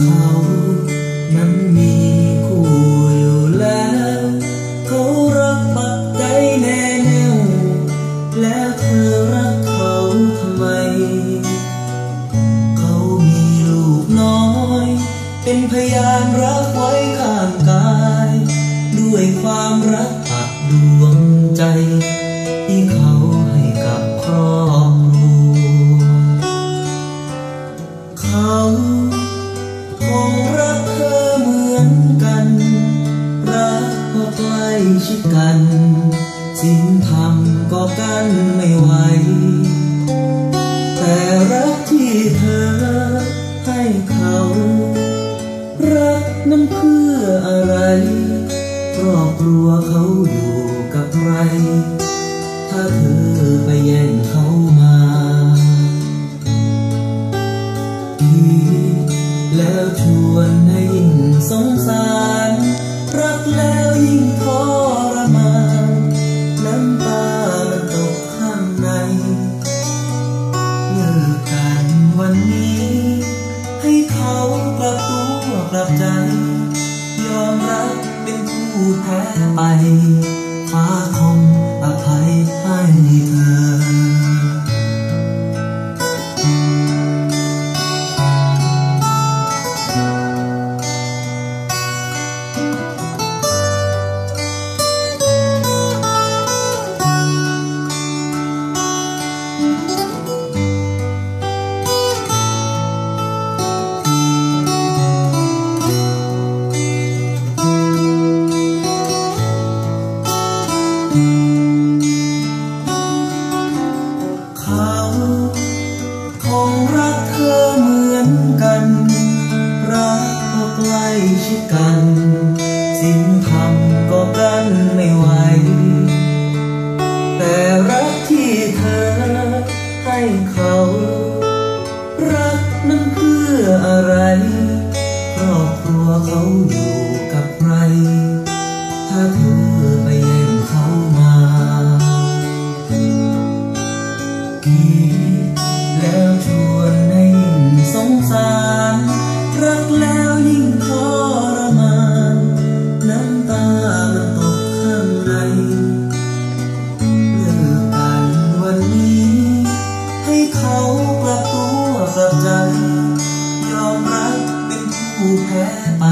เขานั้นมีคู่อยู่แล้ว เขารักปักใจแน่แน่แล้วเธอรักเขาทำไม เขามีลูกน้อย เป็นพยานรักไว้ข้างกาย ด้วยความรักผักดวงใจ ชิดกันสิ่งทำก็กันไม่ไหว แต่รักที่เธอให้เขา รักนั้นเพื่ออะไร ครอบครัวเขาอยู่กับใคร ถ้าเธอไปแย่งเขามาแล้วชวนให้ยิ่งสงสาร วันนี้ ให้เขากลับตัวกลับใจ ยอมรับเป็นผู้แพ้ไปฟ้าคง เขาคงรักเธอเหมือนกัน รักก็ใกล้ชิดกัน กี่แล้วชวนให้ยิ่งสงสารรักแล้วยิ่งทรมานน้ำตามันตกข้างในเลิกกันวันนี้ ให้เขากลับตัวกลับใจ ยอมรับเป็นผู้แพ้ไป